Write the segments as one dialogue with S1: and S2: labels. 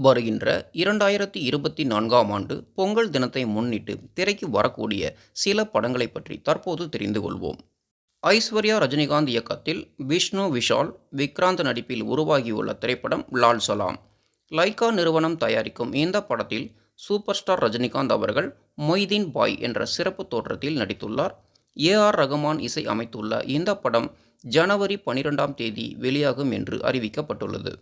S1: வருகின்ற இரண்டாயிரத்தி இருபத்தி நான்காம் ஆண்டு பொங்கல் தினத்தை முன்னிட்டு திரைக்கு வரக்கூடிய சில படங்களை பற்றி தற்போது தெரிந்து கொள்வோம். ஐஸ்வர்யா ரஜினிகாந்த் இயக்கத்தில் விஷ்ணு விஷால் விக்ராந்த் நடிப்பில் உருவாகியுள்ள திரைப்படம் லால் சலாம். லைகா நிறுவனம் தயாரிக்கும் இந்த படத்தில் சூப்பர் ஸ்டார் ரஜினிகாந்த் அவர்கள் மொய்தீன் பாய் என்ற சிறப்பு தோற்றத்தில் நடித்துள்ளார். ஏ ஆர் ரகுமான் இசை அமைத்துள்ள இந்த படம் ஜனவரி பனிரெண்டாம் தேதி வெளியாகும் என்று அறிவிக்கப்பட்டுள்ளது.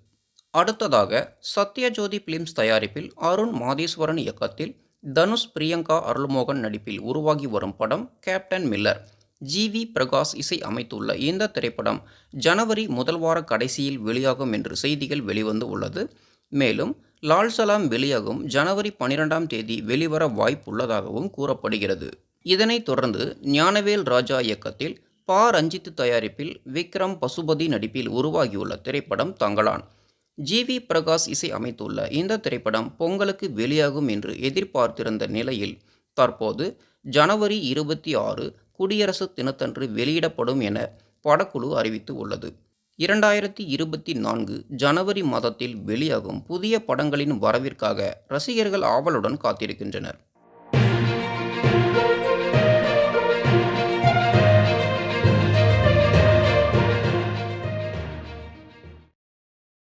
S1: அடுத்ததாக சத்யஜோதி பிலிம்ஸ் தயாரிப்பில் அருண் மாதேஸ்வரன் இயக்கத்தில் தனுஷ் பிரியங்கா அருள்மோகன் நடிப்பில் உருவாகி வரும் படம் Captain Miller. G. V. Prakash இசை அமைத்துள்ள இந்த திரைப்படம் ஜனவரி முதல் வார கடைசியில் வெளியாகும் என்று செய்திகள் வெளிவந்து உள்ளது. மேலும் லால் சலாம் வெளியாகும் ஜனவரி பனிரெண்டாம் தேதி வெளிவர வாய்ப்புள்ளதாகவும் கூறப்படுகிறது. இதனைத் தொடர்ந்து ஞானவேல் ராஜா இயக்கத்தில் பா. ரஞ்சித் தயாரிப்பில் விக்ரம் பசுபதி நடிப்பில் உருவாகியுள்ள திரைப்படம் தங்களான். ஜி. வி. பிரகாஷ் இசை அமைத்துள்ள இந்த திரைப்படம் பொங்கலுக்கு வெளியாகும் என்று எதிர்பார்த்திருந்த நிலையில் தற்போது ஜனவரி இருபத்தி ஆறு குடியரசு தினத்தன்று வெளியிடப்படும் என படக்குழு அறிவித்து உள்ளது. இரண்டாயிரத்தி இருபத்தி நான்கு ஜனவரி மாதத்தில் வெளியாகும் புதிய படங்களின் வரவிற்காக ரசிகர்கள் ஆவலுடன் காத்திருக்கின்றனர்.